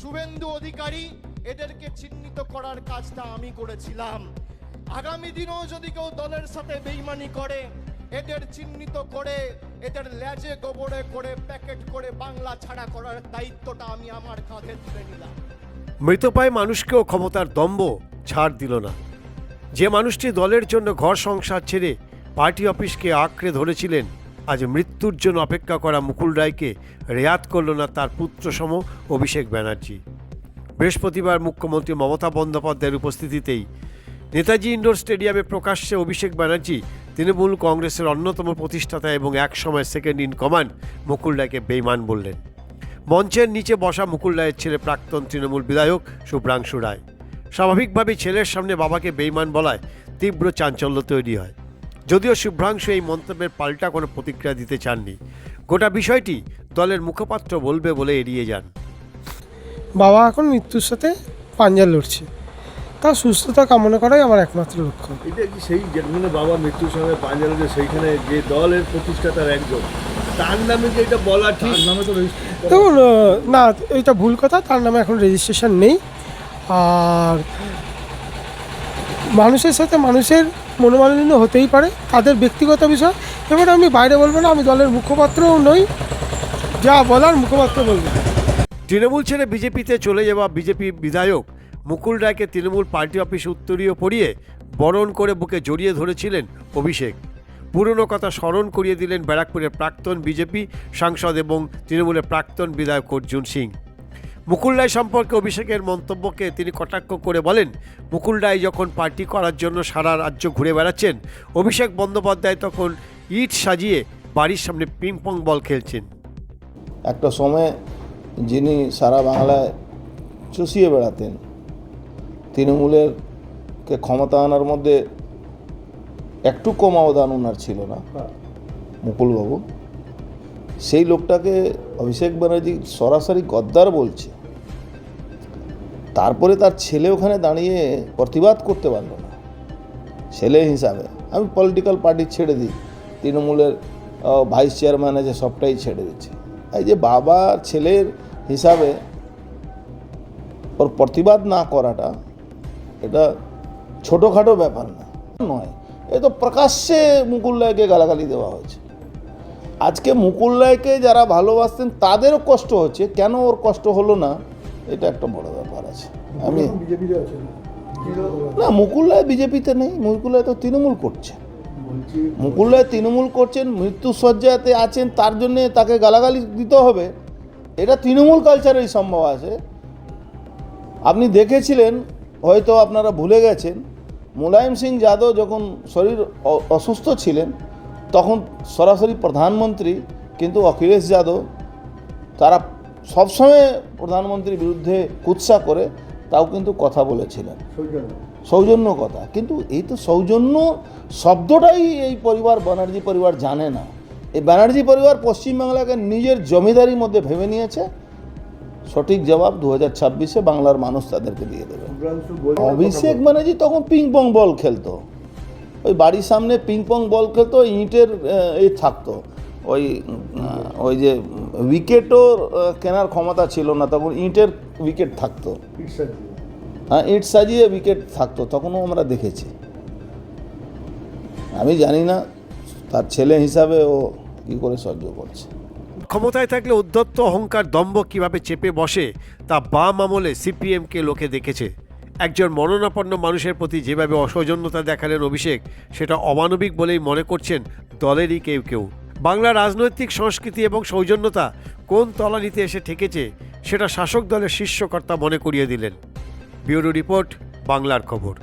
শুভেন্দু অধিকারী, এদেরকে চিহ্নিত করার কাজটা আমি করেছিলাম। আগামী দিনেও যদি কেউ দলের সাথে বেইমানি করে, এদের চিহ্নিত করে, এদের ল্যাজে গোবরে করে, প্যাকেট করে বাংলা ছাড়া করার দায়িত্বটা আমি আমার কাঁধে তুলে নিলাম। মৃতপ্রায় মানুষকেও ক্ষমতার দম্ভ ছাড় দিল না। যে মানুষটি দলের জন্য ঘর সংসার ছেড়ে পার্টি অফিসকে আঁকড়ে ধরেছিলেন আজ মৃত্যুর জন্য অপেক্ষা করা মুকুল রায়কে রেয়াত করল না তার পুত্রসম অভিষেক ব্যানার্জি। বৃহস্পতিবার মুখ্যমন্ত্রী মমতা বন্দ্যোপাধ্যায়ের উপস্থিতিতেই নেতাজি ইন্ডোর স্টেডিয়ামে প্রকাশ্যে অভিষেক ব্যানার্জি তৃণমূল কংগ্রেসের অন্যতম প্রতিষ্ঠাতা এবং একসময় সেকেন্ড ইন কমান্ড মুকুল রায়কে বেইমান বললেন। মঞ্চের নিচে বসা মুকুল রায়ের ছেলে প্রাক্তন তৃণমূল বিধায়ক শুভ্রাংশু রায়। স্বাভাবিকভাবেই ছেলের সামনে বাবাকে বেইমান বলায় তীব্র চাঞ্চল্য তৈরি হয়। যদিও শুভ্রাংশু এই মন্তব্যের পাল্টা কোনো প্রতিক্রিয়া দিতে চাননি। গোটা বিষয়টি দলের মুখপাত্র বলবে বলে এড়িয়ে যান। বাবা এখন মৃত্যুর সাথে পাঞ্জা লড়ছে। তার সুস্থতা কামনা করাই আমার একমাত্র লক্ষ্য। এটা কি সেই যেখানে বাবা মৃত্যুর সঙ্গে পাঞ্জাবে সেইখানে যে দলের প্রতিষ্ঠাতার একজন? তার নামে যে এটা বলা ঠিক? নামে তো দেখুন না এটা ভুল কথা তার নামে এখন রেজিস্ট্রেশন নেই। আর মানুষের সাথে মানুষের মনোমালিন্য হতেই পারে, তাদের ব্যক্তিগত বিষয়। এবার আমি বাইরে বলব না, আমি দলের মুখপাত্রও নই, যা বলার মুখপাত্র বলব। তৃণমূল ছেড়ে বিজেপিতে চলে যাওয়া বিজেপি বিধায়ক মুকুল রায়কে তৃণমূল পার্টি অফিস উত্তরীয় পড়িয়ে বরণ করে বুকে জড়িয়ে ধরেছিলেন অভিষেক। পুরনো কথা স্মরণ করিয়ে দিলেন ব্যারাকপুরের প্রাক্তন বিজেপি সাংসদ এবং তৃণমূলের প্রাক্তন বিধায়ক অর্জুন সিং। মুকুল রায় সম্পর্কে অভিষেকের মন্তব্যকে তিনি কটাক্ষ করে বলেন, মুকুল রায় যখন পার্টি করার জন্য সারা রাজ্য ঘুরে বেড়াচ্ছেন, অভিষেক বন্দ্যোপাধ্যায় তখন ইট সাজিয়ে বাড়ির সামনে পিং পং বল খেলছেন। একটা সময় যিনি সারা বাংলায় চষিয়ে বেড়াতেন তৃণমূলের কে ক্ষমতা আনার মধ্যে একটু কম অবদান ওনার ছিল না, মুকুলবাবু। সেই লোকটাকে অভিষেক ব্যানার্জি সরাসরি গদ্দার বলছে। তারপরে তার ছেলে ওখানে দাঁড়িয়ে প্রতিবাদ করতে পারল না। ছেলে হিসাবে। আমি পলিটিক্যাল পার্টি ছেড়ে দিই। তৃণমূলের ভাইস চেয়ারম্যান আছে, সবটাই ছেড়ে দিচ্ছে। এই যে বাবা ছেলের হিসাবে ওর প্রতিবাদ না করাটা, এটা ছোটোখাটো ব্যাপার না। নয়, এ তো প্রকাশ্যে মুকুল রায়কে গালাগালি দেওয়া হয়েছে। আজকে মুকুল রায়কে যারা ভালোবাসতেন, তাদেরও কষ্ট হচ্ছে। কেন ওর কষ্ট হলো না? এটা একটা বড় ব্যাপার আছে। আমি না? মুকুল রায় বিজেপিতে নেই মুকুল রায় তো তৃণমূল করছে। মুকুল রায় তৃণমূল করছেন মৃত্যুসজ্জাতে আছেন তার জন্যে তাকে গালাগালি দিতে হবে। এটা তৃণমূল কালচারেই সম্ভব আছে। আপনি দেখেছিলেন হয়তো আপনারা ভুলে গেছেন মুলায়ম সিং যাদব যখন শরীর অসুস্থ ছিলেন তখন সরাসরি প্রধানমন্ত্রী কিন্তু অখিলেশ যাদব তারা সবসময় প্রধানমন্ত্রীর বিরুদ্ধে কুৎসা করে তাও কিন্তু কথা বলেছিলেন। সৌজন্য। কথা। কিন্তু এই তো সৌজন্য শব্দটাই এই পরিবার ব্যানার্জি পরিবার জানে না। এই ব্যানার্জি পরিবার পশ্চিমবাংলাকে নিজের জমিদারির মধ্যে ভেবে নিয়েছে। সঠিক জবাব দু হাজার ছাব্বিশে বাংলার মানুষ তাদেরকে দিয়ে দেবে। অভিষেক ব্যানার্জি তখন পিং পং বল খেলতো। ওই বাড়ির সামনে পিং পং বল খেলতো ইঁটের এ থাকতো। ওই ওই যে উইকেটও কেনার ক্ষমতা ছিল না তখন ইটের উইকেট থাকতো। হ্যাঁ ইট সাজিয়ে উইকেট থাকতো তখনও আমরা দেখেছি। আমি জানি না তার ছেলে হিসাবে ও কী করে সহ্য করছে। ক্ষমতায় থাকলে উদ্ধত্ত অহংকার দম্ভ কীভাবে চেপে বসে তা বাম আমলে সিপিএমকে লোকে দেখেছে। একজন মননাপন্ন মানুষের প্রতি যেভাবে অসৌজন্যতা দেখালেন অভিষেক সেটা অমানবিক বলেই মনে করছেন দলেরই কেউ কেউ। বাংলা রাজনৈতিক সংস্কৃতি এবং সৌজন্যতা কোন তলানিতে এসে ঠেকেছে সেটা শাসক দলের শীর্ষকর্তা মনে করিয়ে দিলেন। ব্যুরো রিপোর্ট, বাংলার খবর।